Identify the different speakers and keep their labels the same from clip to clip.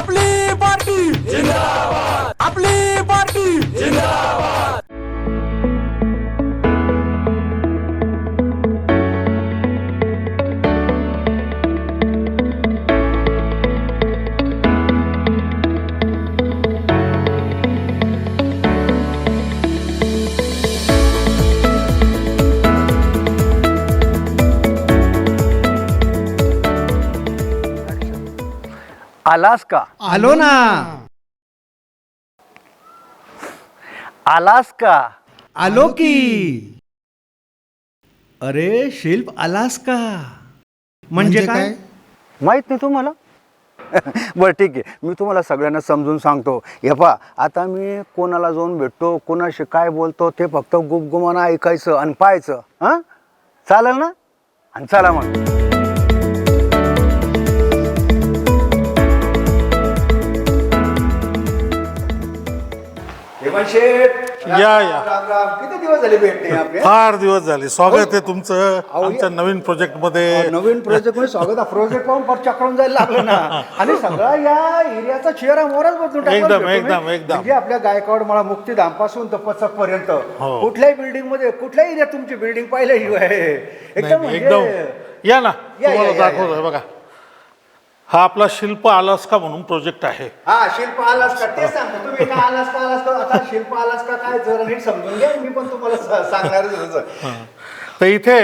Speaker 1: आपली
Speaker 2: आलास का
Speaker 3: आलो ना.
Speaker 2: आलास का
Speaker 3: आलो की. अरे शिल्प आलास का म्हणजे काय?
Speaker 2: माहीत नाही तुम्हाला? बरं ठीक आहे. मी तुम्हाला सगळ्यांना समजून सांगतो. हे पा आता मी कोणाला जाऊन भेटतो कोणाशी काय बोलतो ते फक्त गुपगुमानं ऐकायचं आणि पाहायचं. हां? चालेल ना? आणि चला मग.
Speaker 4: या, या.
Speaker 3: राम राम. किती दिवस झाले भेटते आपले
Speaker 4: फार दिवस झाले. स्वागत आहे तुमचं
Speaker 3: अहो,
Speaker 4: आमच्या नवीन प्रोजेक्टमध्ये
Speaker 3: नवीन प्रोजेक्टमध्ये स्वागत आहे. प्रोजेक्ट पाहून फार चक्रावून जायला लागलं ना. आणि सगळा या एरियाचा चेहरा मोराच बदलून टाकला
Speaker 4: एकदम, एकदम,
Speaker 3: मी.
Speaker 4: एकदम.
Speaker 3: म्हणजे आपल्या गायकवाड मला मुक्तीधामपासून तर पचक पर्यंत
Speaker 4: हो.
Speaker 3: कुठल्याही बिल्डिंगमध्ये कुठल्याही एरियात तुमची बिल्डिंग पाहिल्याशिवाय एकदम म्हणजे
Speaker 4: एकदम. या ना.
Speaker 3: या,
Speaker 4: तुम्हाला
Speaker 3: या, या.
Speaker 4: दाखवतोय बघा. हा आपला शिल्प आलास्का म्हणून प्रोजेक्ट आहे.
Speaker 3: हा शिल्प आलास का ते सांगतो. तुम्ही काय आलास का आलास का आता शिल्प आलास का काय? जरा नीट समजून घ्या. मी पण तुम्हाला स- सांगणारच होतो.
Speaker 4: तर इथे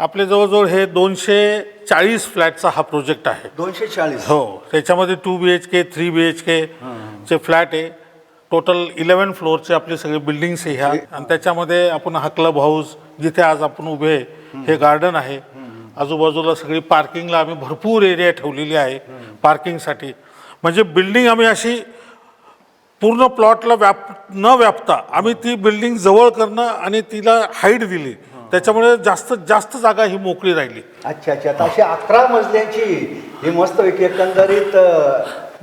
Speaker 4: आपले जवळजवळ हे दोनशे चाळीस फ्लॅटचा हा प्रोजेक्ट आहे.
Speaker 3: दोनशे चाळीस.
Speaker 4: हो. त्याच्यामध्ये two B H K three B H K चे फ्लॅट आहे. टोटल इलेवन फ्लोअरचे आपले सगळे बिल्डिंग्स आहे ह्या. आणि त्याच्यामध्ये आपण हा क्लब हाऊस जिथे आज आपण उभे आहे, हे गार्डन आहे. आजूबाजूला सगळी पार्किंगला आम्ही भरपूर एरिया ठेवलेली आहे पार्किंगसाठी. म्हणजे बिल्डिंग आम्ही अशी पूर्ण प्लॉटला व्याप न व्यापता आम्ही ती बिल्डिंग जवळ करणं आणि तिला हाईट दिली. त्याच्यामुळे जास्त जास्त जागा ही मोकळी राहिली.
Speaker 3: अच्छा अच्छा. आता अशी अकरा मजल्यांची ही मस्त एकंदरीत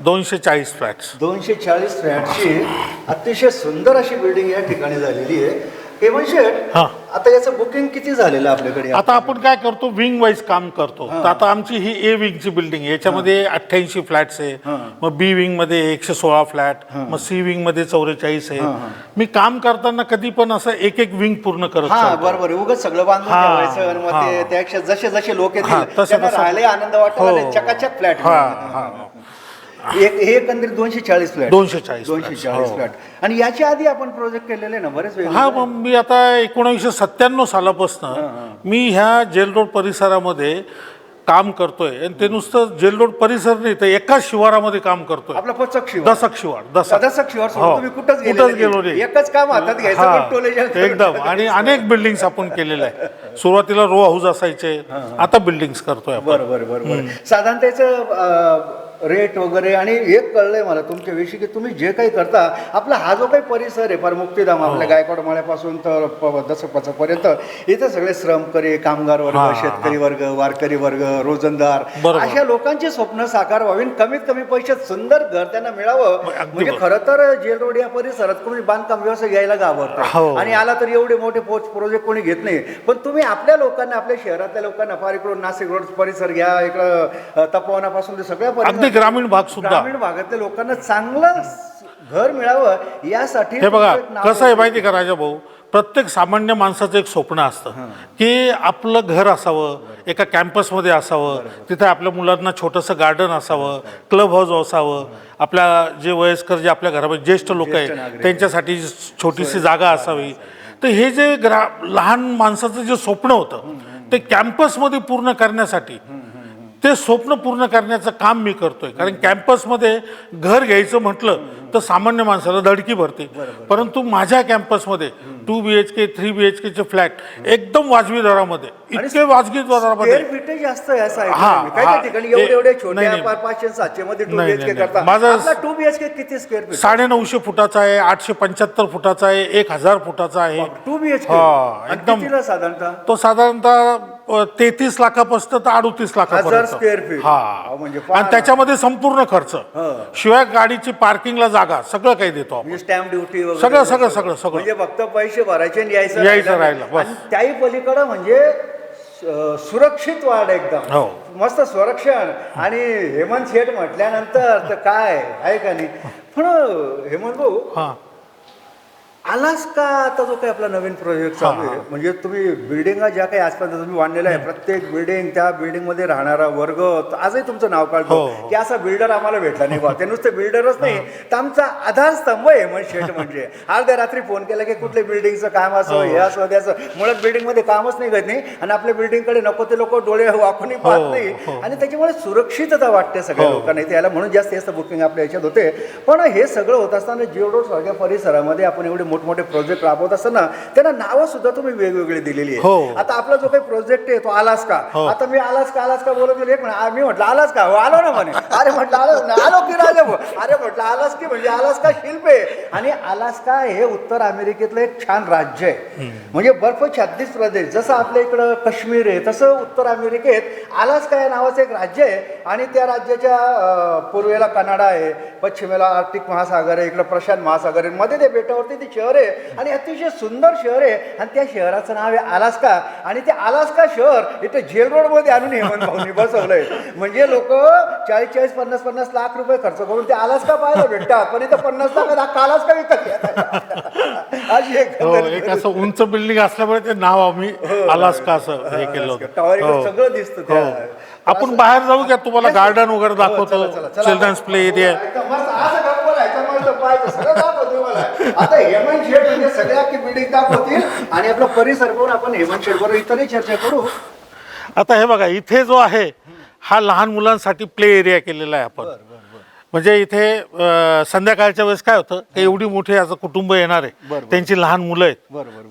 Speaker 4: दोनशे चाळीस फ्लॅट्स.
Speaker 3: दोनशे चाळीस फ्लॅटची अतिशय सुंदर अशी बिल्डिंग या ठिकाणी झालेली आहे. हेमंत शेठ
Speaker 4: हा.
Speaker 3: आता याचं बुकिंग किती झालेलं आपल्याकडे?
Speaker 4: आता आपण काय करतो विंग वाईज काम करतो. तर आता आमची ही ए विंगची बिल्डिंग आहे. याच्यामध्ये अठ्ठ्याऐंशी फ्लॅट्स आहे. मग बी विंगमध्ये एकशे सोळा फ्लॅट मग सी विंगमध्ये चौवेचाळीस आहे. मी काम करताना कधी पण असं एक एक विंग पूर्ण करत
Speaker 3: हा. बरोबर. उगाच सगळं बांधून
Speaker 4: हा,
Speaker 3: ठेवायचं आणि मग ते. त्यापेक्षा जसे जसे लोक
Speaker 4: हा,
Speaker 3: येतील
Speaker 4: तसं-
Speaker 3: त्यांना
Speaker 4: तसं.
Speaker 3: राहायला आनंद वाटतो
Speaker 4: हो.
Speaker 3: चकाचक फ्लॅट
Speaker 4: हा हा.
Speaker 3: एक हे एकंदरीत दोनशे चाळीस फ्लॅट.
Speaker 4: 240
Speaker 3: दोनशे
Speaker 4: flats,
Speaker 3: चाळीस
Speaker 4: हो.
Speaker 3: फ्लॅट. आणि याच्या आधी आपण प्रोजेक्ट केलेले ना बरेच
Speaker 4: हा मग मी आता एकोणीसशे सत्त्याण्णव सालापासून मी ह्या जेल रोड परिसरामध्ये काम करतोय. आणि ते नुसतं जेल रोड परिसर नाही तर एकाच शिवारामध्ये काम करतोय.
Speaker 3: आपला पचक शिवार.
Speaker 4: दसक शिवार दसक.
Speaker 3: दसक शिवार सोडून
Speaker 4: हो.
Speaker 3: तुम्ही कुठंच गेलेले
Speaker 4: कुठंच. गेलो नाही.
Speaker 3: एकच काम हातात घ्यायचं
Speaker 4: हा,
Speaker 3: पण टोले जास्त
Speaker 4: एकदम. आणि अनेक बिल्डिंग्स आपण केलेल्या आहे सुरुवातीला रो हाऊस असायचे आता बिल्डिंग्स करतोय आपण.
Speaker 3: बरं बरं बरं बरं. साधारण त्याचं रेट वगैरे आणि एक कळलंय मला तुमच्याविषयी की तुम्ही जे काही करता आपला हा जो काही परिसर आहे फार मुक्तीधाम
Speaker 4: हो.
Speaker 3: आपल्या गायकवाड माळ्यापासून तर प- दसक पर्यंत इथे सगळे श्रमकरी कामगार वर्ग
Speaker 4: हा,
Speaker 3: शेतकरी वर्ग वारकरी वर्ग रोजंदार. अशा लोकांची स्वप्न साकार व्हावी कमीत कमी पैशात सुंदर घर त्यांना मिळावं म्हणजे. खरं तर जेल रोड या परिसरात कोणी बांधकाम व्यवसाय घ्यायला
Speaker 4: हो.
Speaker 3: घाबरतो आणि आला तर एवढे मोठे प्रोजेक्ट कोणी घेत नाही पण तुम्ही आपल्या लोकांना आपल्या शहरातल्या लोकांना फार इकडून नाशिक रोड परिसर घ्या इकडं तपोवनापासून ते सगळ्या परिसर-
Speaker 4: अगदी ग्रामीण भाग सुद्धा.
Speaker 3: ग्रामीण भागातल्या लोकांना चांगलं घर मिळावं यासाठी
Speaker 4: हे बघा कसं आहे माहिती का राजा भाऊ प्रत्येक सामान्य माणसाचं एक स्वप्न असतं की आपलं घर असावं एका कॅम्पसमध्ये असावं तिथे आपल्या मुलांना छोटंसं गार्डन असावं क्लब हाऊस असावं आपल्या जे वयस्कर जे आपल्या घरामध्ये ज्येष्ठ लोक आहेत. त्यांच्यासाठी छोटीशी जागा असावी. तर हे जे ग्रा लहान माणसाचं जे स्वप्न होतं ते कॅम्पसमध्ये पूर्ण करण्यासाठी ते स्वप्न पूर्ण करण्याचं काम मी करतोय. कारण कॅम्पसमध्ये घर घ्यायचं म्हटलं तर सामान्य माणसाला धडकी भरते. परंतु माझ्या कॅम्पसमध्ये two B H K three B H केचे फ्लॅट एकदम वाजवी दरामध्ये. इतके वाजवी दरामध्ये
Speaker 3: स्क्वेअर फीटेज असतं असं ऐकलं
Speaker 4: हा,
Speaker 3: मी. काही काही
Speaker 4: हा.
Speaker 3: ठिकाणी एवढे एवढे पाचशे सातशे मध्ये टू करता
Speaker 4: माझं-
Speaker 3: आपला टू बीएचके किती स्क्वेअर फीट
Speaker 4: साडे नऊशे फुटाचा आहे आठशे पंच्याहत्तर फुटाचा आहे एक हजार फुटाचा आहे.
Speaker 3: टू बीएचके
Speaker 4: हा, एकदम-
Speaker 3: साधारणतः?
Speaker 4: तो साधारणतः तेहतीस लाखापासून तर अडोतीस लाखापर्यंत.
Speaker 3: square feet.
Speaker 4: हा.
Speaker 3: म्हणजे
Speaker 4: आणि त्याच्यामध्ये संपूर्ण खर्च.
Speaker 3: हा.
Speaker 4: शिवाय गाडीची पार्किंगला जागा सगळं काही देतो आपण.
Speaker 3: म्हणजे स्टॅम्प ड्युटी
Speaker 4: सगळं, सगळं, सगळं, सगळं.
Speaker 3: म्हणजे फक्त पैसे भरायचे आणि यायचं
Speaker 4: यायचं
Speaker 3: राहिलं. त्याही पलीकडं म्हणजे सुरक्षित वाढ एकदम.
Speaker 4: हो.
Speaker 3: मस्त संरक्षण. आणि हेमंत शेठ म्हटल्यानंतर तर काय आहे का नाही? पण हेमंत भाऊ
Speaker 4: हां
Speaker 3: आलास का आता जो काही आपला नवीन प्रोजेक्ट चालू आहे म्हणजे तुम्ही बिल्डिंगा ज्या काही आसपास तुम्ही बांधलेल्या आहे प्रत्येक बिल्डिंग त्या बिल्डिंगमध्ये राहणारा वर्ग आजही तुमचं नाव काढतो
Speaker 4: हो.
Speaker 3: की असा बिल्डर आम्हाला भेटला नाही बा ते नुसते बिल्डरच नाही तर आमचा आधारस्तंभ आहे म्हणजे शेट म्हणजे. अर्ध्या रात्री फोन केला की कुठल्या बिल्डिंगचं काम असो हे. असो त्याचं मुळात बिल्डिंगमध्ये कामच निघत नाही आणि आपल्या बिल्डिंगकडे नको ते लोक डोळे वाकूनही पाहत
Speaker 4: हो,
Speaker 3: नाही.
Speaker 4: हो.
Speaker 3: आणि त्याच्यामुळे सुरक्षितता वाटते सगळ्या
Speaker 4: हो.
Speaker 3: लोकांना. इथे याला म्हणून जास्त जास्त बुकिंग आपल्या याच्यात होते. पण हे सगळं होत असताना जिओ रोड सारख्या परिसरामध्ये आपण एवढे मोठमोठे प्रोजेक्ट राबवत असताना त्यांना नावं सुद्धा तुम्ही वेगवेगळी दिलेली आहे
Speaker 4: हो.
Speaker 3: आता आपला जो काही प्रोजेक्ट आहे तो आलास का
Speaker 4: हो.
Speaker 3: आता मी आलास का आलास का बोलत गेले. एक म्हणे, आ, मी म्हटलं आलास का हो, आलो ना म्हणे. अरे म्हटलं आलो ना आलो की राजा भाऊ. अरे म्हटलं आलास की म्हणजे आलास्का शिल्प आहे. आणि आलास्का हे उत्तर अमेरिकेतलं एक छान राज्य आहे. म्हणजे बर्फछाद्दीत प्रदेश. जसं आपल्या इकडं काश्मीर आहे तसं उत्तर अमेरिकेत आलास्का या नावाचं एक राज्य आहे. आणि त्या राज्याच्या अं, पूर्वेला कनाडा आहे पश्चिमेला आर्क्टिक महासागर आहे इकडं प्रशांत महासागर आहे. मध्ये ते बेटावरती ते शहर आहे. आणि अतिशय सुंदर शहर आहे. आणि त्या शहराचं नाव आहे आलास्का आणि ते आलास्का शहर इथे जेल रोडमध्ये आणून हेमंत भाऊनी बसवलंय. म्हणजे लोक चाळीस चाळीस पन्नास पन्नास लाख रुपये खर्च करून ते आलास्का पाहायला भेटतात. पण इथं पन्नास अख्खा आलास्का विकत. अशी एक
Speaker 4: हो असं उंच बिल्डिंग असल्यामुळे ते नाव आम्ही अलास्का असं हे केलं होतं. हो.
Speaker 3: सगळं दिसतं
Speaker 4: हो. आपण बाहेर जाऊ का तुम्हाला गार्डन वगैरे दाखवतो.
Speaker 3: चला, चला.
Speaker 4: चिल्ड्रन्स प्ले एरिया
Speaker 3: आता हेमंत शेठ म्हणजे सगळ्या की बिल्डिंग दाखवतील आणि आपला परिसर पाहून आपण हेमंत शेठ बरोबर इतरही चर्चा करू.
Speaker 4: आता हे बघा इथे जो आहे हा लहान मुलांसाठी प्ले एरिया केलेला आहे आपण. म्हणजे इथे अं, संध्याकाळच्या वेळेस काय होतं की एवढी मोठी असं कुटुंब येणार आहे. त्यांची लहान मुलं आहेत.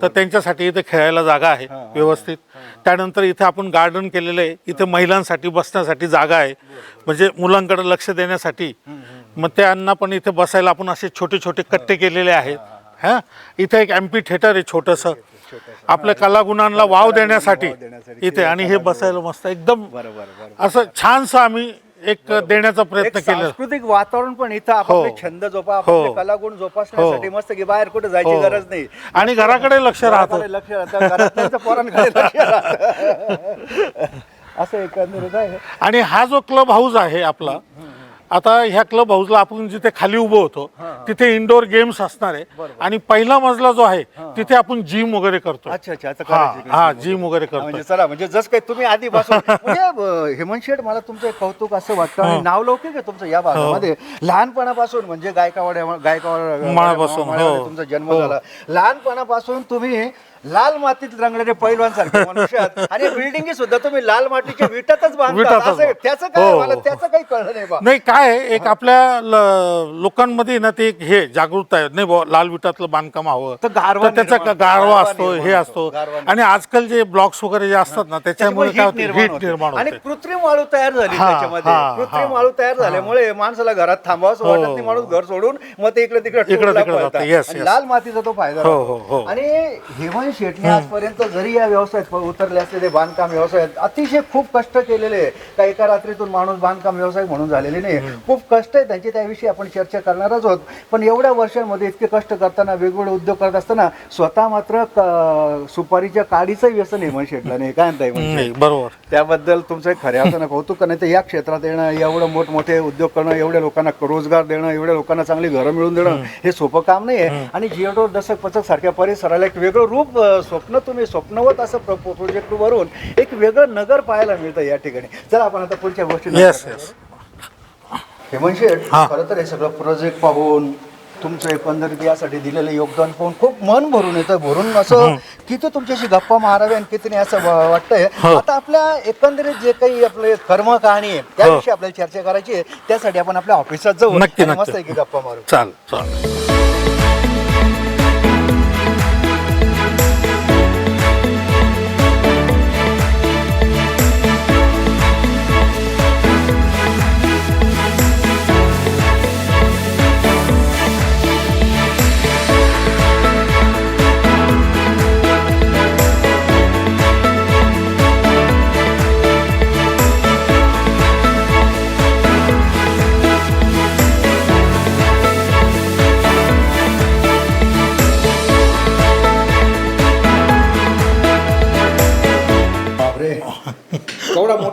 Speaker 4: तर त्यांच्यासाठी इथे खेळायला जागा आहे व्यवस्थित. त्यानंतर इथे आपण गार्डन केलेलं आहे. इथे महिलांसाठी बसण्यासाठी जागा आहे. म्हणजे मुलांकडे लक्ष देण्यासाठी मग त्यांना पण इथे बसायला आपण असे छोटे छोटे कट्टे केलेले आहेत. हा? इथे एक एम्पी थिएटर आहे छोटंसं. आपल्या कलागुणांना वाव देण्यासाठी इथे आणि हे बसायला मस्त एकदम असं छानसं आम्ही एक देण्याचा
Speaker 3: एक
Speaker 4: प्रयत्न केला
Speaker 3: सांस्कृतिक वातावरण पण इथं
Speaker 4: हो.
Speaker 3: आपले छंद जोपा आपले
Speaker 4: हो.
Speaker 3: कलागुण जोपासण्यासाठी मस्त की बाहेर कुठे जायची
Speaker 4: हो.
Speaker 3: गरज नाही.
Speaker 4: आणि घराकडे लक्ष राहतं.
Speaker 3: लक्ष राहतं. घरातल्यांचं पोरांकडे लक्ष राहतं. असं एकंदरीत आहे.
Speaker 4: आणि हा जो क्लब हाऊस आहे आपला आता ह्या क्लब हाऊसला आपण जिथे खाली उभं होतो तिथे इंडोर गेम्स असणार आहे. आणि पहिला मजला जो आहे तिथे आपण जिम वगैरे करतो
Speaker 3: अच्छा अच्छा.
Speaker 4: हा हा? जिम वगैरे.
Speaker 3: हा, म्हणजे
Speaker 4: करतो
Speaker 3: चला म्हणजे जस काही तुम्ही आधीपासून म्हणजे हेमंत शेठ मला तुमचं एक कौतुक असं वाटतं आणि नावलौकिक आहे तुमचं या भागामध्ये. लहानपणापासून म्हणजे गायकावाड गायकावाड
Speaker 4: माळापासून, हो.
Speaker 3: तुमचा जन्म झाला. लहानपणापासून तुम्ही लाल मातीत रंगणारे पैलवान सारखे मनुष्यात आणि बिल्डिंगी सुद्धा तुम्ही लाल मातीच्या विटातच बांधता
Speaker 4: विटातच
Speaker 3: असं-
Speaker 4: बांध-
Speaker 3: त्याचं काय
Speaker 4: हो,
Speaker 3: मला
Speaker 4: हो.
Speaker 3: त्याचं काही कळलं नाही बा
Speaker 4: नाही काय आहे, एक आपल्या ल- लोकांमध्ये ना ते एक हे जागरूकता आहे नाही बुवा लाल विटातलं बांधकाम हवं
Speaker 3: तर गारवा
Speaker 4: त्याचा
Speaker 3: निर्माण-
Speaker 4: गारवा
Speaker 3: गारवा
Speaker 4: असतो हे असतो आणि आजकाल जे ब्लॉक्स वगैरे जे असतात ना त्याच्यामुळे काय होतं
Speaker 3: त्याच्यामुळे
Speaker 4: हीट
Speaker 3: heat
Speaker 4: निर्माण
Speaker 3: आणि
Speaker 4: होते
Speaker 3: कृत्रिम वाळू तयार झाली
Speaker 4: हा,
Speaker 3: त्याच्यामध्ये
Speaker 4: हा,
Speaker 3: कृत्रिम
Speaker 4: हा.
Speaker 3: वाळू तयार झाल्यामुळे माणसाला घरात थांबावंच
Speaker 4: हो.
Speaker 3: वाटत नाही माणूस घर सोडून मग ते इकडे तिकडे
Speaker 4: इकडं
Speaker 3: टूरला
Speaker 4: तिकडं
Speaker 3: पळतात.
Speaker 4: जातं. Yes,
Speaker 3: आणि
Speaker 4: yes.
Speaker 3: लाल मातीचा तो फायदा
Speaker 4: हो. हो, हो.
Speaker 3: आणि हेमंत शेटने आजपर्यंत जरी या व्यवसायात उतरले असलेले बांधकाम व्यवसायात अतिशय खूप कष्ट केलेले आहे. का एका रात्रीतून माणूस बांधकाम व्यवसाय म्हणून झालेले नाही खूप कष्ट आहे त्यांचे त्याविषयी आपण चर्चा करणारच आहोत. पण एवढ्या वर्षांमध्ये इतके कष्ट करताना वेगवेगळे उद्योग करत असताना स्वतः मात्र सुपारीच्या काडीचं व्यसन हेमंत शेटला नाही काय म्हणताय
Speaker 4: बरोबर.
Speaker 3: त्याबद्दल तुमचं खऱ्या अर्थानं कौतुक नाही तर या क्षेत्रात येणं एवढं मोठमोठे उद्योग करणं एवढ्या लोकांना रोजगार देणं एवढ्या लोकांना चांगली घरं मिळवून देणं हे सोपं काम नाही आहे. आणि जिओडोर दशक पथक सारख्या परिसराला एक वेगळं रूप स्वप्न तुम्ही स्वप्नवत असं प्रोजेक्ट वरून एक वेगळं नगर पाहायला मिळतं या ठिकाणी. चला आपण आता पुढच्या गोष्टी हेमंत शेठ
Speaker 4: हा.
Speaker 3: खरं तर हे सगळं प्रोजेक्ट पाहून तुमचं एकंदरीत यासाठी दिलेलं योगदान पाहून खूप मन भरून येतं. भरून असं किती तुमच्याशी गप्पा मारावे आणि किती नाही असं वाटतंय.
Speaker 4: हो.
Speaker 3: आता आपल्या एकंदरीत जे काही आपले कर्म कहाणी आहे त्याविषयी आपल्याला चर्चा करायची आहे. त्यासाठी आपण आपल्या ऑफिसात जाऊ. मस्त एक गप्पा मारू.
Speaker 4: चाल चाल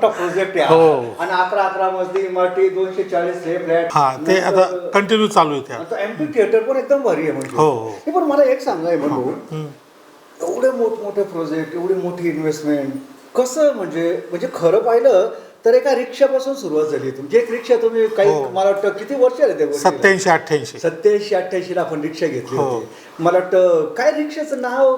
Speaker 3: मोठा प्रोजेक्ट आहे
Speaker 4: हो.
Speaker 3: हा. आणि अकरा अकरा मजली इमारती दोनशे चाळीस हे फ्लॅट
Speaker 4: हा ते आता कंटिन्यू चालू आहे त्या
Speaker 3: एमपी थिएटर पण एकदम भारी आहे म्हणजे
Speaker 4: हो, हो.
Speaker 3: हे पण मला एक सांगाय म्हणू एवढे मोठमोठे प्रोजेक्ट एवढी मोठी इन्व्हेस्टमेंट कसं म्हणजे म्हणजे खरं पाहिलं तर एका रिक्षापासून सुरुवात झाली तुमची एक रिक्षा तुम्ही काही
Speaker 4: हो.
Speaker 3: मला वाटतं किती वर्ष आले त्या गोष्टीला?
Speaker 4: सत्याऐंशी अठ्ठ्याऐंशी
Speaker 3: सत्याऐंशी अठ्ठ्याऐंशी ला आपण रिक्षा घेतली
Speaker 4: हो.
Speaker 3: होती मला वाटतं काय रिक्षाचं नाव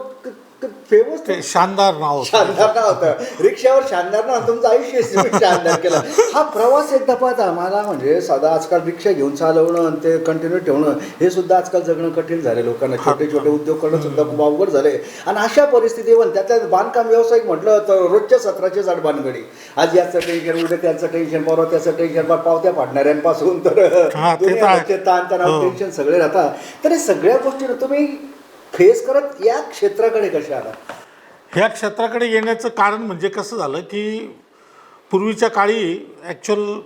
Speaker 4: ते शानदार नाव होतं.
Speaker 3: शानदार नाव होतं. रिक्षावर शानदार नाव तुमचं आयुष्य तुम्ही शानदार केलं. हा प्रवास एकदा पाहता मला म्हणजे साधा आजकाल रिक्षा घेऊन चालवणं आणि ते कंटिन्यू ठेवणं हे सुद्धा आजकाल जगणं कठीण झाले लोकांना. छोटे छोटे उद्योग करणं सुद्धा खूप अवघड झाले आणि अशा परिस्थितीवर त्यातल्या बांधकाम व्यावसायिक म्हटलं तर रोजच्या सत्राचे साठ भानगडी आज याचं टेन्शन उद्या त्याचं टेन्शन परवा त्याचं टेन्शन पावत्या पाडणाऱ्यांपासून तर
Speaker 4: हा, ते तर आहे.
Speaker 3: दुनियाभरचे ताणतणाव
Speaker 4: हो.
Speaker 3: टेन्शन सगळे राहतात. तर हे सगळ्या गोष्टी तुम्ही फेस करत या क्षेत्राकडे कशा आला?
Speaker 4: ह्या क्षेत्राकडे येण्याचं कारण म्हणजे कसं झालं की पूर्वीच्या काळी ॲक्च्युअल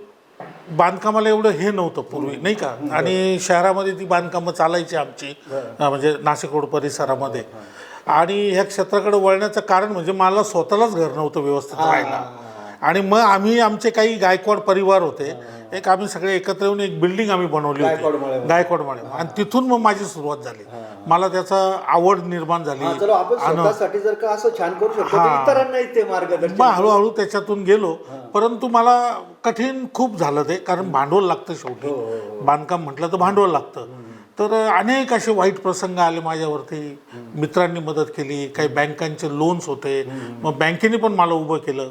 Speaker 4: बांधकामाला एवढं हे नव्हतं पूर्वी नाही का? आणि शहरामध्ये ती बांधकामं चालायची आमची म्हणजे नाशिक रोड परिसरामध्ये आणि ह्या क्षेत्राकडे वळण्याचं कारण म्हणजे मला स्वतःलाच घर नव्हतं व्यवस्थित राहायला. आणि मग आम्ही आमचे काही गायकवाड परिवार होते. एक आम्ही सगळे एकत्र येऊन एक बिल्डिंग आम्ही बनवली
Speaker 3: गायकवाड
Speaker 4: होती. गायकवाड माळे आणि तिथून मग माझी सुरुवात झाली. मला त्याचा आवड निर्माण झाली.
Speaker 3: हा,
Speaker 4: हा. मग हळूहळू त्याच्यातून गेलो. परंतु मला कठीण खूप झालं ते कारण भांडवल लागतं
Speaker 3: हो,
Speaker 4: शेवटी बांधकाम म्हटलं तर भांडवल लागतं. तर अनेक असे वाईट प्रसंग आले माझ्यावरती. मित्रांनी मदत केली काही बँकांचे लोन्स होते. मग बँकेने पण मला उभं केलं.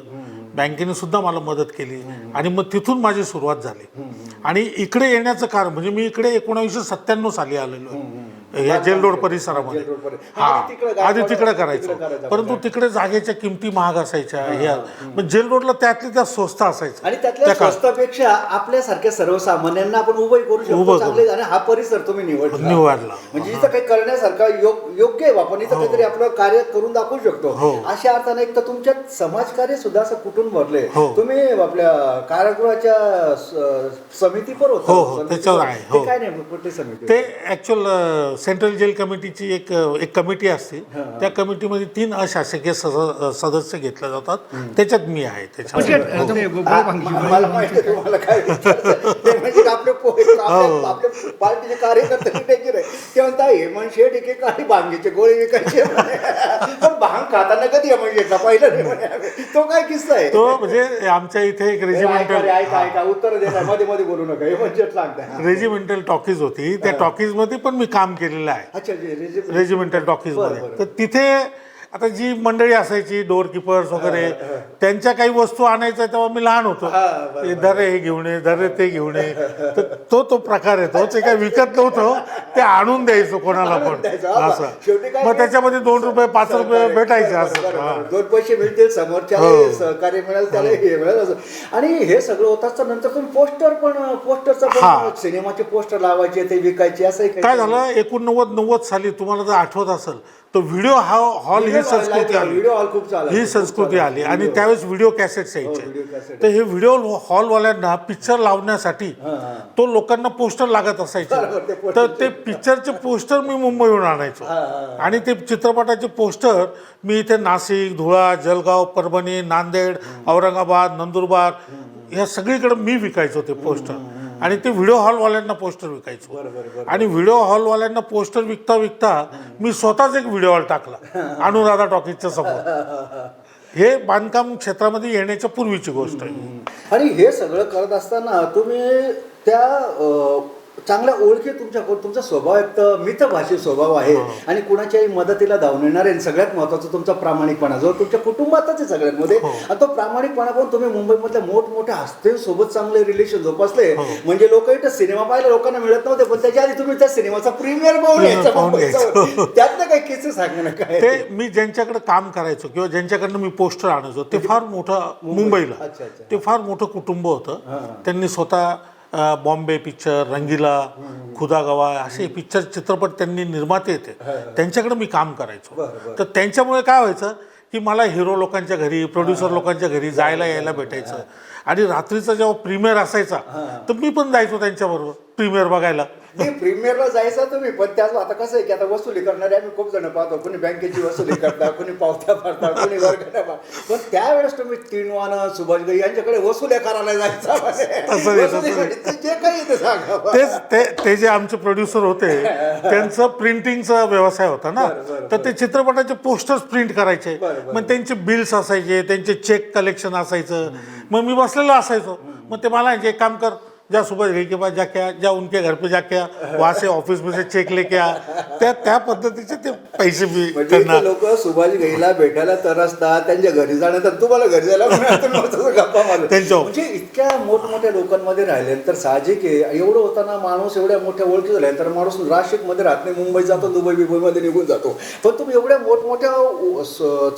Speaker 4: बँकेने सुद्धा मला मदत केली. आणि मग तिथून माझी सुरुवात झाली. आणि इकडे येण्याचं कारण म्हणजे मी इकडे एकोणावीसशे सत्त्याण्णव साली आलेलो आहे. या जेल रोड परिसरामध्ये. हा
Speaker 3: आधी तिकडं
Speaker 4: करायचो. परंतु तिकडे जागेच्या किमती महाग असायच्या ह्या पण जेल रोडला त्यातल्या त्या स्वस्त असायचं.
Speaker 3: आणि त्यातल्या. स्वस्तापेक्षा आपल्यासारख्या सर्वसामान्यांना आपण करू
Speaker 4: उभं
Speaker 3: शकतो
Speaker 4: करू.
Speaker 3: चांगले आणि हा परिसर तुम्ही निवडला.
Speaker 4: निवडला.
Speaker 3: म्हणजे जिथं काही करण्यासारखा योग- योग्य आहे आपण इथं काहीतरी आपलं कार्य करून दाखवू शकतो.
Speaker 4: हो.
Speaker 3: अशा अर्थाने एक तर तुमच्यात समाजकार्य सुद्धा असं कुठून भरले
Speaker 4: हो.
Speaker 3: तुम्ही आपल्या कारागृहाच्या समिती पण होता.
Speaker 4: हो, हो, त्याच्यावर आहे, हो.
Speaker 3: ते काय नाही समिती
Speaker 4: ते ऍक्च्युअल सेंट्रल जेल कमिटीची एक एक कमिटी असते. त्या कमिटीमध्ये तीन अशासकीय सद- सदस्य घेतले जातात. त्याच्यात मी आहे त्याच्यामध्ये. हो.
Speaker 3: विचारायचं. ते म्हणजे
Speaker 4: हो.
Speaker 3: भांगीचे गोळे विकायचे. पण भांग खाताना कधी. तो काय किस्सा आहे?
Speaker 4: तो म्हणजे आमच्या इथे एक
Speaker 3: हे.
Speaker 4: रेजिमेंटल
Speaker 3: उत्तरमध्ये मध्ये बोलू नका. हेमंत शेठ सांगता
Speaker 4: रेजिमेंटल टॉकीज होती. त्या टॉकीजमध्ये पण मी काम केलेलं आहे रेजिमेंटल टॉकीजमध्ये. तर तिथे आता जी मंडळी असायची डोर किपर्स वगैरे त्यांच्या काही वस्तू आणायच्या तेव्हा मी लहान होतो.
Speaker 3: हा,
Speaker 4: दरे हे घेऊन ये दरे ते घेऊन ये. तर तो तो प्रकार आहे. तो काही विकत नव्हतं ते आणून द्यायचो कोणाला पण. असं. मग त्याच्यामध्ये दोन रुपये पाच रुपये भेटायचे असं.
Speaker 3: दोन पैसे मिळतील समोरच्याला
Speaker 4: हो.
Speaker 3: सहकार्य मिळेल त्याला हे मिळेल असं. आणि हे सगळं होत असतं नंतर तुम्ही पोस्टर पण पोस्टरचा
Speaker 4: हा.
Speaker 3: सिनेमाचे पोस्टर लावायचे ते विकायचे असं
Speaker 4: काय झालं? एकोणनव्वद नव्वद साली तुम्हाला जर आठवत असेल तर व्हिडिओ हा हॉल ही संस्कृती आली.
Speaker 3: व्हिडिओ हॉल खूप चालला
Speaker 4: ही संस्कृती आली. आणि त्यावेळेस व्हिडिओ कॅसेट्स
Speaker 3: हो,
Speaker 4: यायचे. तर हे व्हिडिओ हॉलवाल्यांना पिक्चर लावण्यासाठी. तो लोकांना पोस्टर लागत असायचे. तर ते पिक्चरचे पोस्टर मी मुंबईहून आणायचो. आणि ते चित्रपटाचे पोस्टर मी इथे नाशिक धुळा जळगाव परभणी नांदेड औरंगाबाद नंदुरबार ह्या सगळीकडे मी विकायचो ते पोस्टर. आणि ते व्हिडिओ हॉलवाल्यांना पोस्टर विकायचो. आणि व्हिडिओ हॉलवाल्यांना पोस्टर विकता विकता मी स्वतःच एक व्हिडिओ हॉल टाकला अनुराधा टॉकीजच्या समोर. हे बांधकाम क्षेत्रामध्ये येण्याच्या पूर्वीची गोष्ट आहे.
Speaker 3: आणि हे सगळं करत असताना तुम्ही त्या चांगल्या ओळखी तुमच्या तुमचा स्वभाव एक तर मितभाषी स्वभाव आहे आणि कुणाच्याही मदतीला धावून येणार आहे. सगळ्यात महत्वाचं तुमचा प्रामाणिकपणा जो तुमच्या कुटुंबातच आहे सगळ्यांमध्ये. आणि तो प्रामाणिकपणा पण तुम्ही मुंबईमधल्या मोठमोठ्या हस्तेसोबत चांगले रिलेशन जोपासले. म्हणजे लोक इथं सिनेमा पाहायला लोकांना मिळत नव्हते पण त्याच्या आधी तुम्ही त्या सिनेमाचा प्रीमियर पाहून यायचा. त्यातनं काही किस्से सांगा ना काय
Speaker 4: ते मी ज्यांच्याकडे काम करायचो किंवा ज्यांच्याकडनं मी पोस्टर आणायचो ते फार मोठं मुंबईला. ते फार मोठं कुटुंब होतं. त्यांनी स्वतः बॉम्बे पिक्चर रंगीला खुदा गवा असे पिक्चर चित्रपट त्यांनी निर्माते येते. त्यांच्याकडे मी काम करायचो. तर त्यांच्यामुळे काय व्हायचं की मला हिरो लोकांच्या घरी प्रोड्युसर लोकांच्या घरी जायला यायला भेटायचं. आणि रात्रीचा जेव्हा प्रीमियर असायचा तर मी पण जायचो त्यांच्याबरोबर प्रीमियर बघायला.
Speaker 3: नाही प्रीमियरला जायचा तुम्ही पण त्याच आता कसं आहे की आता वसुली करणारे आम्ही खूप जण पाहतो. कोणी बँकेची वसुली करता कोणी पावत्या भरता कोणी वर्गाने भर- पण त्यावेळेस तुम्ही तीन वानं सुभाष गाई यांच्याकडे वसुल्या करायला जायचा. म्हणजे जे काही ते सांगा.
Speaker 4: तेच ते ते जे आमचे प्रोड्युसर होते त्यांचं प्रिंटिंगचा व्यवसाय होता ना. तर ते चित्रपटाचे पोस्टर्स प्रिंट करायचे. मग त्यांचे बिल्स असायचे त्यांचे चेक कलेक्शन असायचं. मग मी बसलेलो असायचो. मग ते मला एक काम कर जा सुबह के पास जाके आ जा उनके घर पे जाके आ वहां से ऑफिस में से चेक लेके आ. त्या त्या पद्धतीचे ते पैसे
Speaker 3: म्हणजे लोक सुभाष घाईला भेटायला तरसतात त्यांच्या घरी जाणं तर तुम्हाला घरी जायला गप्पा मारत.
Speaker 4: त्यांच्या-
Speaker 3: म्हणजे इतक्या मोठमोठ्या लोकांमध्ये राहिले तर साहजिक आहे. एवढं होताना माणूस एवढ्या मोठ्या ओळखी झाल्या तर माणूस नाशिकमध्ये राहत नाही मुंबई जातो दुबई बिबईमध्ये निघून जातो. पण तुम्ही एवढ्या मोठमोठ्या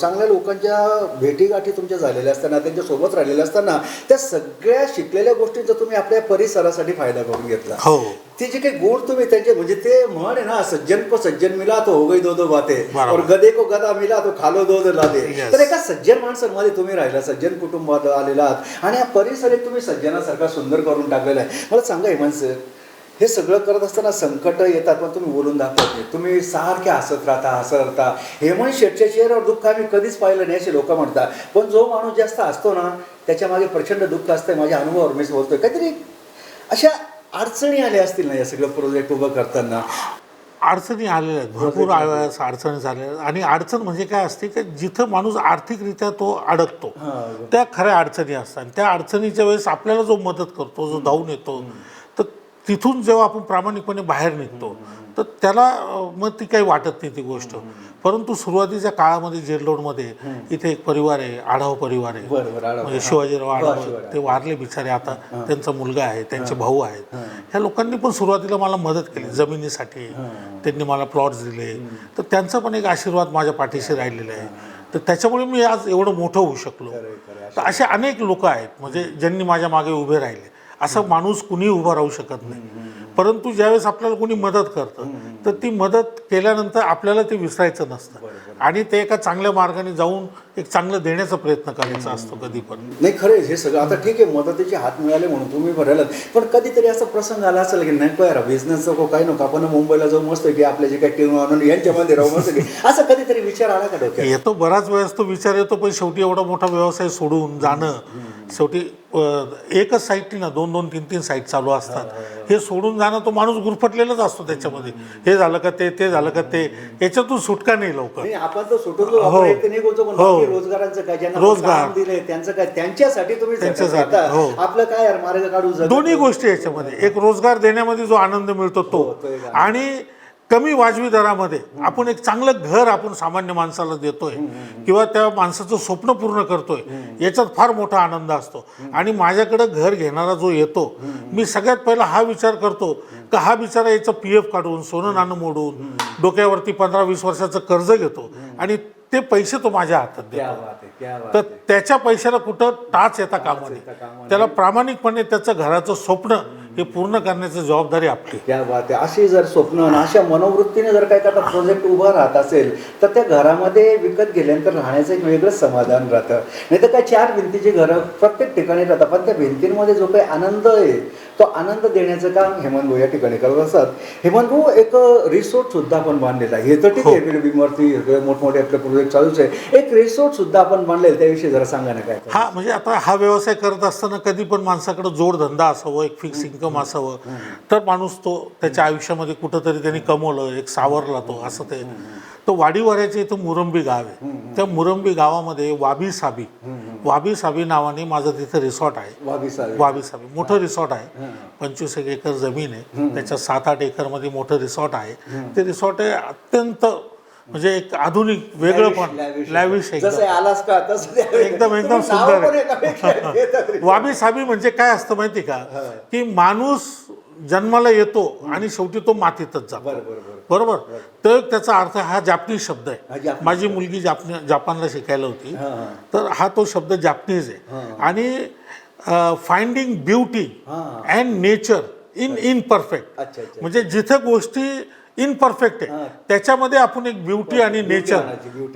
Speaker 3: चांगल्या लोकांच्या भेटीगाठी तुमच्या झालेल्या असताना त्यांच्यासोबत राहिलेल्या असताना त्या सगळ्या शिकलेल्या गोष्टींचा तुम्ही आपल्या परिसरासाठी फायदा करून घेतला.
Speaker 4: हो.
Speaker 3: ते जे काही गुण तुम्ही त्यांचे म्हणजे ते म्हण आहे ना सज्जन को सज्जन मिला तो हो गई दो दो बाते. और गदे को गदा मिला तो खालो दो दो लादे. तर एका सज्जन माणसांमध्ये तुम्ही राहिला सज्जन कुटुंबात आलेला आहात आणि या परिसर तुम्ही सज्जनासारखा सुंदर करून टाकलेला आहे. मला सांगा हेमंत सर हे सगळं करत असताना संकट येतात पण तुम्ही बोलून दाखवत नाही. तुम्ही सारखे हसत राहता हसत राहता. हेमंत शेटच्या चेहऱ्यावर दुःख आम्ही कधीच पाहिलं नाही असे लोक म्हणतात. पण जो माणूस जास्त असतो ना त्याच्यामागे प्रचंड दुःख असतं माझ्या अनुभवावर मी बोलतोय. काहीतरी अशा अडचणी आल्या असतील ना या सगळं प्रोजेक्ट उभं करताना?
Speaker 4: अडचणी आलेल्या आहेत. भरपूर वेळेस अडचणी झालेल्या आहेत. आणि अडचण म्हणजे काय असते की जिथं माणूस आर्थिकरित्या तो अडकतो त्या खऱ्या अडचणी असतात. आणि त्या अडचणीच्या वेळेस आपल्याला जो मदत करतो जो धावून येतो तर तिथून जेव्हा आपण प्रामाणिकपणे बाहेर निघतो तर त्याला मग ती काही वाटत नाही ती गोष्ट. परंतु सुरुवातीच्या काळामध्ये जेलरोडमध्ये इथे एक परिवार आहे आढाव परिवार आहे. म्हणजे शिवाजीराव आढाव. ते वारले बिचारे आता त्यांचा मुलगा आहे त्यांचे भाऊ आहेत. ह्या लोकांनी पण सुरुवातीला मला मदत केली जमिनीसाठी. त्यांनी मला प्लॉट्स दिले. तर त्यांचा पण एक आशीर्वाद माझ्या पाठीशी राहिलेला आहे. तर त्याच्यामुळे मी आज एवढं मोठं होऊ शकलो. तर असे अनेक लोक आहेत म्हणजे ज्यांनी माझ्या मागे उभे राहिले. असं माणूस कुणी उभा राहू शकत नाही. परंतु ज्यावेळेस आपल्याला कोणी मदत करतं तर ती मदत केल्यानंतर आपल्याला ते विसरायचं नसतं. आणि ते एका चांगल्या मार्गाने जाऊन एक चांगलं देण्याचा प्रयत्न करायचा असतो कधी पण.
Speaker 3: नाही खरं हे सगळं आता ठीक आहे मदतीचे हात मिळाले म्हणून तुम्ही भरायला पण कधीतरी असा प्रसंग आला असेल की नाही यार बिझनेस नको काही नको आपण मुंबईला जाऊ मस्त की आपले जे काही टीम आणून यांच्यामध्ये राहू मस्त की असं कधीतरी विचार आला का डोक्यात?
Speaker 4: येतो बराच वेळेस तो विचार येतो पण शेवटी एवढा मोठा व्यवसाय सोडून जाणं शेवटी एकच साईट ना दोन दोन तीन तीन साईट चालू असतात. हे सोडून जाणं तो माणूस गुरफटलेलाच असतो त्याच्यामध्ये. हे झालं का ते ते झालं का ते याच्यातून सुटका नाही लवकर.
Speaker 3: आपण तर सुटून
Speaker 4: हो.
Speaker 3: पण
Speaker 4: हो.
Speaker 3: बाकी रोजगारांचं काय ज्यांना
Speaker 4: रोजगार.
Speaker 3: काम दिलंय त्यांचं काय त्यांच्यासाठी तुम्ही झटत
Speaker 4: त्यांच्यासाठी,
Speaker 3: राहता.
Speaker 4: हो.
Speaker 3: आपलं काय यार मार्ग काढू जगत
Speaker 4: दोन्ही
Speaker 3: नाही.
Speaker 4: गोष्टी याच्यामध्ये एक रोजगार देण्यामध्ये जो आनंद मिळतो तो
Speaker 3: हो, तो एक आनंद.
Speaker 4: आणि कमी वाजवी दरामध्ये आपण एक चांगलं घर आपण सामान्य माणसाला देतोय किंवा त्या माणसाचं स्वप्न पूर्ण करतोय याच्यात फार मोठा आनंद असतो. आणि माझ्याकडे घर घेणारा जो येतो मी सगळ्यात पहिला हा विचार करतो का हा बिचारा याचं पी एफ काढून सोनं नाणं मोडून डोक्यावरती पंधरा वीस वर्षाचं कर्ज घेतो आणि ते पैसे तो माझ्या हातात
Speaker 3: क्या
Speaker 4: देतो.
Speaker 3: क्या बात
Speaker 4: तर. त्याच्या पैशाला कुठं टाच येता कामा नये. त्याला प्रामाणिकपणे त्याचं घराचं स्वप्न हे पूर्ण करण्याची जबाबदारी आपली.
Speaker 3: क्या बात आहे. अशी जर स्वप्न अशा मनोवृत्तीने जर काही आता प्रोजेक्ट उभा राहत असेल तर त्या घरामध्ये विकत गेल्यानंतर राहण्याचं एक वेगळंच समाधान राहतं. नाही तर काय चार भिंतीची घरं प्रत्येक ठिकाणी राहतात पण त्या भिंतींमध्ये जो काही आनंद आहे तो आनंद देण्याचं काम हेमंत भाऊ या ठिकाणी करत असतात. हेमंत भाऊ एक रिसोर्ट सुद्धा आपण बांधलेला आहे. हे तर ठीक आहे फिल्म सगळे मोठमोठे आपले प्रोजेक्ट चालूच आहे. एक रिसोर्ट सुद्धा आपण बांधलेलं त्याविषयी जरा सांगा ना काय
Speaker 4: हा म्हणजे आता हा व्यवसाय करत असताना कधी पण माणसाकडे जोडधंदा असावं एक फिक्स इन्कम असावं. तर माणूस तो त्याच्या आयुष्यामध्ये कुठंतरी त्यांनी कमवलं एक सावरला तो असं ते. तो वाडीवाऱ्याच्या इथं मुरंबी गाव आहे. त्या मुरंबी गावामध्ये वाबी साबी. वाबी साबी नावाने माझं तिथं रिसॉर्ट आहे. वाबी साबी. मोठं रिसॉर्ट आहे. पंचवीस एक एकर जमीन आहे. त्याच्यात सात आठ एकरमध्ये मोठं रिसॉर्ट आहे. ते रिसॉर्ट आहे अत्यंत म्हणजे एक आधुनिक वेगळं पण. लॅविश एकदम. एकदम- सुंदर. वाबी साबी म्हणजे काय असतं माहिती का? की माणूस जन्माला येतो आणि शेवटी तो मातीतच जातो. बरोबर? तर त्याचा अर्थ हा जापनीज शब्द आहे. माझी मुलगी जापनी जापानला शिकायला होती. तर हा तो शब्द जापनीज आहे. आणि finding beauty. And nature in in perfect म्हणजे जिथे गोष्टी इनपरफेक्ट आहे त्याच्यामध्ये आपण एक ब्युटी आणि नेचर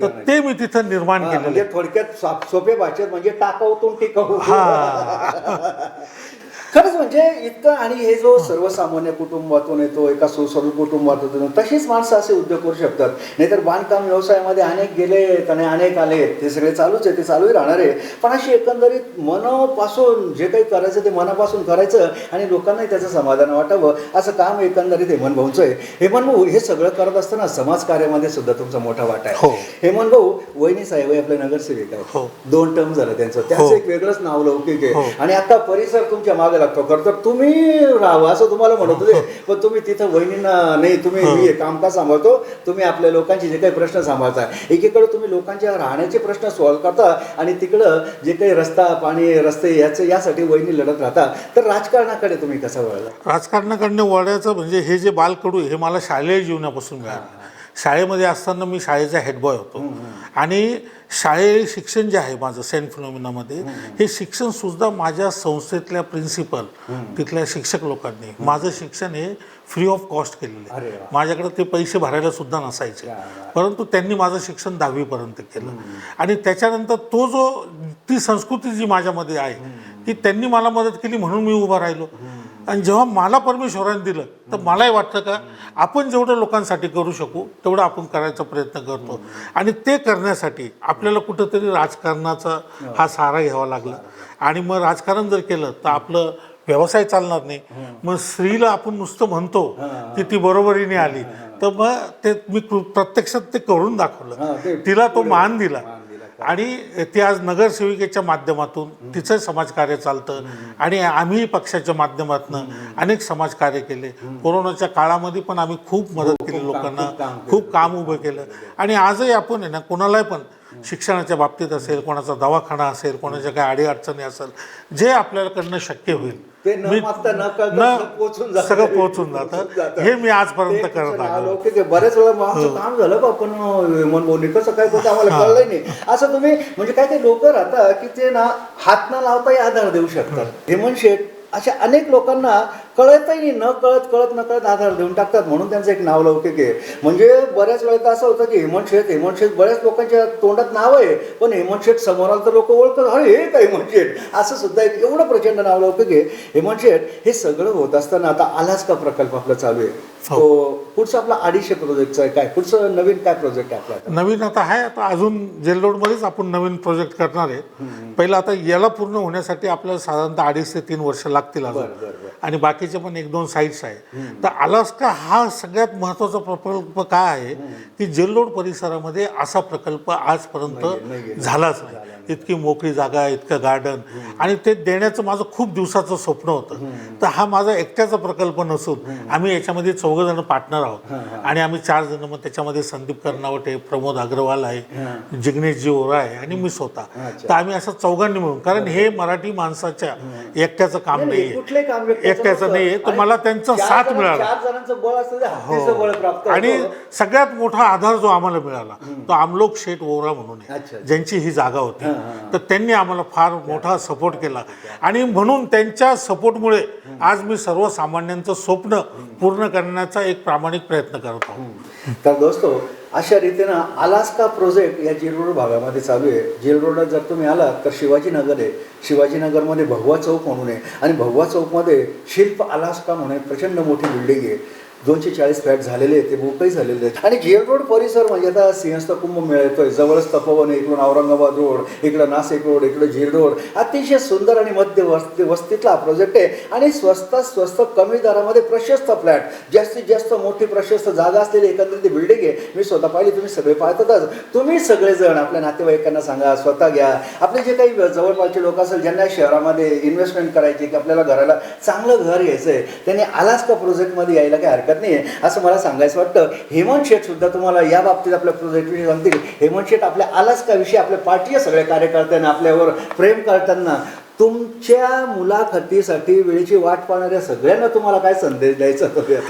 Speaker 4: तर ते मी तिथं निर्माण केलेलं
Speaker 3: म्हणजे थोडक्यात सोपे भाषेत म्हणजे टाकाऊतून टिकाऊ.
Speaker 4: हा.
Speaker 3: खरंच म्हणजे इतकं आणि हे जो सर्वसामान्य कुटुंबातून येतो एका सुसरू कुटुंबातून येतो तशीच माणसं असे उद्योग करू शकतात. नाहीतर बांधकाम व्यवसायामध्ये अनेक गेलेत आणि अनेक आलेत ते सगळे चालूच आहे ते चालूही राहणार आहे. पण अशी एकंदरीत मनापासून जे काही करायचं ते मनापासून करायचं आणि लोकांनाही त्याचं समाधान वाटावं असं काम एकंदरीत हेमंत भाऊंचं आहे. हेमंत भाऊ हे सगळं करत असताना समाजकार्यामध्ये सुद्धा तुमचा मोठा वाटा
Speaker 4: हो.
Speaker 3: आहे हेमंत भाऊ वहिनी साहेब हे आपले नगरसेविक
Speaker 4: हो.
Speaker 3: दोन टर्म झालं त्यांचं.
Speaker 4: हो.
Speaker 3: त्याचं एक वेगळंच नाव लौकिक
Speaker 4: हो.
Speaker 3: आहे आणि आता परिसर तुमच्या मागे लागतो खरं तर तुम्ही राहावं असं तुम्हाला म्हणत होते. पण तुम्ही तिथं वहिनींना नाही तुम्ही मी हे काम का सांभाळतो? तुम्ही आपल्या लोकांचे जे काही प्रश्न सांभाळता एकीकडे तुम्ही लोकांच्या राहण्याचे प्रश्न सॉल्व्ह करता आणि तिकडं जे काही रस्ता पाणी रस्ते याचं यासाठी वहिनी लढत राहता तर राजकारणाकडे तुम्ही कसं वळला?
Speaker 4: राजकारणाकडनं वळायचं म्हणजे हे जे बालकडू हे मला शालेय जीवनापासून मिळालं. शाळेमध्ये असताना मी शाळेचा हेडबॉय होतो. आणि शाळेय शिक्षण जे आहे माझं सेंट फिनोमिनामध्ये हे शिक्षण सुद्धा माझ्या संस्थेतल्या प्रिन्सिपल तिथल्या शिक्षक लोकांनी. माझं शिक्षण हे फ्री ऑफ कॉस्ट केलेलं आहे. माझ्याकडे ते पैसे भरायला सुद्धा नसायचे. परंतु त्यांनी माझं शिक्षण दहावीपर्यंत केलं. आणि त्याच्यानंतर तो जो ती संस्कृती जी माझ्यामध्ये आहे ती त्यांनी मला मदत केली म्हणून मी उभा राहिलो. आणि जेव्हा मला परमेश्वराने दिलं तर मलाही वाटतं का आपण जेवढं लोकांसाठी करू शकू तेवढं आपण करायचा प्रयत्न करतो. आणि ते करण्यासाठी आपल्याला कुठंतरी राजकारणाचा हा सहारा घ्यावा लागला. आणि मग राजकारण जर केलं तर आपलं व्यवसाय चालणार नाही. मग स्त्रीला आपण नुसतं म्हणतो की ती बरोबरीने आली. तर मग ते मी कृ- प्रत्यक्षात ते करून दाखवलं. तिला तो मान दिला. आणि ती आज नगरसेविकेच्या माध्यमातून तिचं समाजकार्य चालतं आणि आम्ही पक्षाच्या माध्यमातून अनेक समाजकार्य केले. कोरोनाच्या काळामध्ये पण आम्ही खूप मदत केली लोकांना.
Speaker 3: खूप काम केलं.
Speaker 4: खूप काम उभं केलं. आणि आजही आपण आहे ना कोणालाही पण शिक्षणाच्या बाबतीत असेल कोणाचा दवाखाना असेल कोणाच्या काही अडीअडचणी असेल जे आपल्याकडनं शक्य होईल
Speaker 3: ते न
Speaker 4: मी-
Speaker 3: मागता न कळता
Speaker 4: न-
Speaker 3: सगळं पोहोचून जातं.
Speaker 4: सगळं पोहोचून जातं. हे मी आजपर्यंत
Speaker 3: ते
Speaker 4: करत आलो.
Speaker 3: बरेच वेळा मग आमचं काम झालं बा पण मन बोलणी कसं काय होतं आम्हाला कळलंय नाही. असं तुम्ही म्हणजे काय ते लोक राहतात की ते ना हात न लावताही आधार देऊ शकतात. हेमंत शेठ अशा अनेक लोकांना कळतही नाही. न कळत कळत न कळत आधार देऊन टाकतात. म्हणून त्यांचं एक नाव लौकिक आहे. म्हणजे बऱ्याच वेळेला असं होतं की हेमंत शेठ हेमंत शेठ बऱ्याच लोकांच्या तोंडात नाव आहे. पण हेमंत शेठ समोर आलं तर लोक ओळखतात. अरे हे काय हेमंत शेठ? असं सुद्धा एक एवढं प्रचंड नाव लौकिक आहे. हेमंत शेठ हे सगळं होत असताना आता आलास्का प्रकल्प आपला चालू आहे. पुढचा आपला अडीचशे प्रोजेक्टचा आहे काय? पुढचं नवीन काय प्रोजेक्ट आहे आपला आता?
Speaker 4: नवीन आता आहे आता अजून जेल रोडमध्येच आपण नवीन प्रोजेक्ट करणार आहे. पहिलं आता याला पूर्ण होण्यासाठी आपल्याला साधारणतः अडीच ते तीन वर्ष लागतील अजून. आणि बाकीचे पण एक दोन साईट्स आहे. तर अलास्का हा सगळ्यात महत्त्वाचा प्रकल्प काय आहे? की जेल रोड परिसरामध्ये असा प्रकल्प आजपर्यंत झालाच नाही. इतकी मोकळी जागा इतकं गार्डन आणि ते देण्याचं माझं खूप दिवसाचं स्वप्न होतं. तर हा माझा एकट्याचा प्रकल्प नसून आम्ही याच्यामध्ये चौघ जण पार्टनर आहोत. आणि आम्ही चार जण मग त्याच्यामध्ये संदीप कर्नावटे प्रमोद अग्रवाल आहे जिग्नेशजी ओरा आहे आणि मी स्वतः. तर आम्ही असं चौघांनी मिळून कारण हे मराठी माणसाच्या एकट्याचं काम
Speaker 3: नाही, नाही,
Speaker 4: एकट्याचं
Speaker 3: नसतं.
Speaker 4: नाहीये. तर मला त्यांचा साथ मिळाला.
Speaker 3: प्राप्त
Speaker 4: आणि. सगळ्यात मोठा आधार जो आम्हाला मिळाला तो आमलोक शेठ ओरा म्हणून. आहे ज्यांची ही जागा होती. तर त्यांनी आम्हाला फार मोठा सपोर्ट केला. आणि म्हणून त्यांच्या सपोर्टमुळे आज मी सर्वसामान्यांचं स्वप्न पूर्ण करण्याचा एक प्रामाणिक प्रयत्न करत आहोत.
Speaker 3: तर दोस्तो अशा रीतीनं अलास्का प्रोजेक्ट या जेल रोड भागामध्ये चालू आहे. जेल रोडला जर तुम्ही आलात तर शिवाजीनगर आहे. शिवाजीनगरमध्ये भगवा चौक म्हणून आहे. आणि भगवा चौकमध्ये शिल्प अलास्का म्हणून प्रचंड मोठी बिल्डिंग आहे. दोनशे चाळीस फ्लॅट झालेले आहेत ते मोकळी झालेले आहेत. आणि गिअर रोड परिसर म्हणजे आता सिंहस्थ कुंभ येतोय जवळच तपोवन इकडून औरंगाबाद रोड इकडं नाशिक रोड इकडं जेल रोड. अतिशय सुंदर आणि मध्य वस्ती वस्तीतला प्रोजेक्ट आहे. आणि स्वस्तात स्वस्त कमी दरामध्ये प्रशस्त फ्लॅट. जास्तीत जास्त मोठी प्रशस्त जागा असलेली एकंदरीत ती बिल्डिंग आहे. मी स्वतः पाहिली तुम्ही सगळे पाहतातच. तुम्ही सगळेजण आपल्या नातेवाईकांना सांगा स्वतः घ्या. आपले जे काही जवळपासचे लोक असेल ज्यांना शहरामध्ये इन्व्हेस्टमेंट करायची की आपल्याला घराला चांगलं घर घ्यायचं आहे त्यांनी अलास्का प्रोजेक्टमध्ये यायला काय हरकत नाही आहे असं मला सांगायचं वाटतं. हेमंत शेठ सुद्धा तुम्हाला या बाबतीत आपल्या प्रोजेक्टविषयी सांगतील. हेमंत शेठ आपल्या अलास्काविषयी आपल्या पार्टीच्या सगळ्या कार्यकर्त्यांना आपल्यावर प्रेम करताना तुमच्या मुलाखतीसाठी वेळेची वाट पाहणाऱ्या सगळ्यांना तुम्हाला काय संदेश द्यायचा?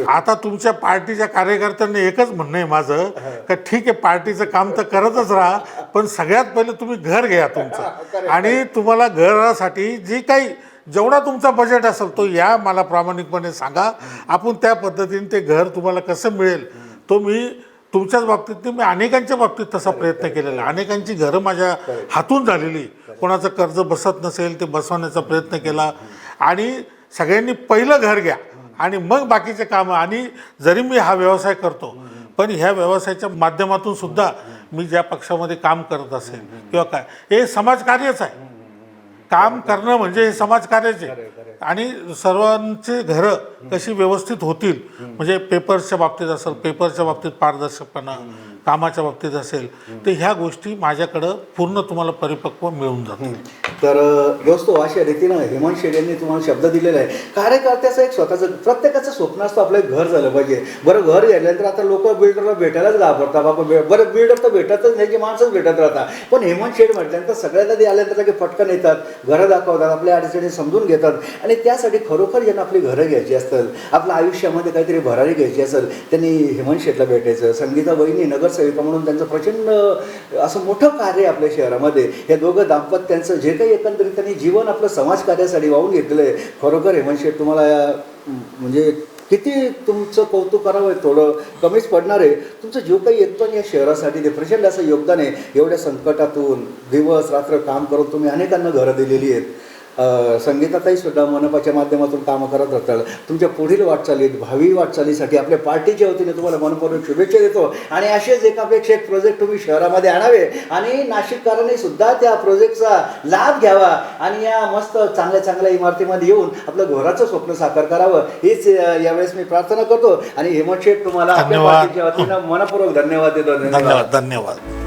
Speaker 4: आता? तुमच्या पार्टीच्या कार्यकर्त्यांना एकच म्हणणं आहे माझं का ठीक आहे पार्टीचं काम तर करतच राहा पण सगळ्यात पहिले तुम्ही घर घ्या तुमचं. आणि तुम्हाला घरासाठी जी काही जेवढा तुमचा बजेट असेल तो या मला प्रामाणिकपणे सांगा. आपण त्या पद्धतीने ते घर तुम्हाला कसं मिळेल तो मी तुमच्याच बाबतीत मी अनेकांच्या बाबतीत तसा प्रयत्न केलेला अनेकांची घरं माझ्या हातून झालेली. कोणाचं कर्ज बसत नसेल ते बसवण्याचा प्रयत्न केला. आणि सगळ्यांनी पहिलं घर घ्या. आणि मग बाकीचे कामं. आणि जरी मी हा व्यवसाय करतो पण ह्या व्यवसायाच्या माध्यमातून सुद्धा मी ज्या पक्षामध्ये काम करत असेल किंवा काय हे समाजकार्यच आहे. काम करणं म्हणजे हे समाजकार्यच आणि सर्वांचे घरं कशी व्यवस्थित होतील म्हणजे पेपर्सच्या बाबतीत असेल पेपरच्या बाबतीत पारदर्शकपणा कामाच्या बाबतीत असेल तर ह्या गोष्टी माझ्याकडं पूर्ण तुम्हाला परिपक्व मिळून जातील.
Speaker 3: तर दोस्तो अशा रीतीनं हेमंत शेड यांनी तुम्हाला शब्द दिलेला आहे. कार्यकर्त्याचं एक स्वतःचं प्रत्येकाचं स्वप्न असतं आपलं एक घर झालं पाहिजे. बरं घर झाल्यानंतर आता लोक बिल्डरला भेटायलाच घाबरतात. बाबा बरं बिल्डर तर भेटतच नाही की माणसंच भेटत राहतात. पण हेमंत शेड म्हटल्यानंतर सगळ्यांना ते आल्यानंतर की फटकन येतात घरं दाखवतात आपल्या अडचणी समजून घेतात. आणि त्यासाठी खरोखर ज्यांना आपली घरं घ्यायची असतात आपल्या आयुष्यामध्ये काहीतरी भरारी घ्यायची असेल त्यांनी हेमंत शेटला भेटायचं. संगीता वहिनी नगरसेविका म्हणून त्यांचं प्रचंड असं मोठं कार्य आहे आपल्या शहरामध्ये. हे दोघं दाम्पत्यांचं जे काही एकंदरीत त्यांनी जीवन आपलं समाजकार्यासाठी वाहून घेतलं आहे खरोखर हेमंत तुम्हाला या, म्हणजे किती तुमचं कौतुक करावं थोडं कमीच पडणार आहे. तुमचं जो काही योगदान या शहरासाठी ते प्रचंड असं योगदान आहे. एवढ्या संकटातून दिवस रात्र काम करून तुम्ही अनेकांना घरं दिलेली आहेत. अ, संगीताताई सुद्धा मनपाच्या माध्यमातून कामं करत राहतात तुमच्या पुढील वाटचालीत भावी वाटचालीसाठी आपल्या पार्टीच्या वतीने तुम्हाला मनपूर्वक शुभेच्छा देतो. आणि असेच एकापेक्षा एक प्रोजेक्ट तुम्ही शहरामध्ये आणावे. आणि नाशिककरांनी सुद्धा त्या प्रोजेक्टचा लाभ घ्यावा. आणि या मस्त चांगल्या चांगल्या इमारतीमध्ये येऊन आपलं घोराचं स्वप्न साकार करावं. हीच यावेळेस मी प्रार्थना करतो. आणि हेमंत शेठ तुम्हाला आपल्या. पार्टीच्या वतीनं मनपूर्वक धन्यवाद देतो.
Speaker 4: धन्यवाद धन्यवाद.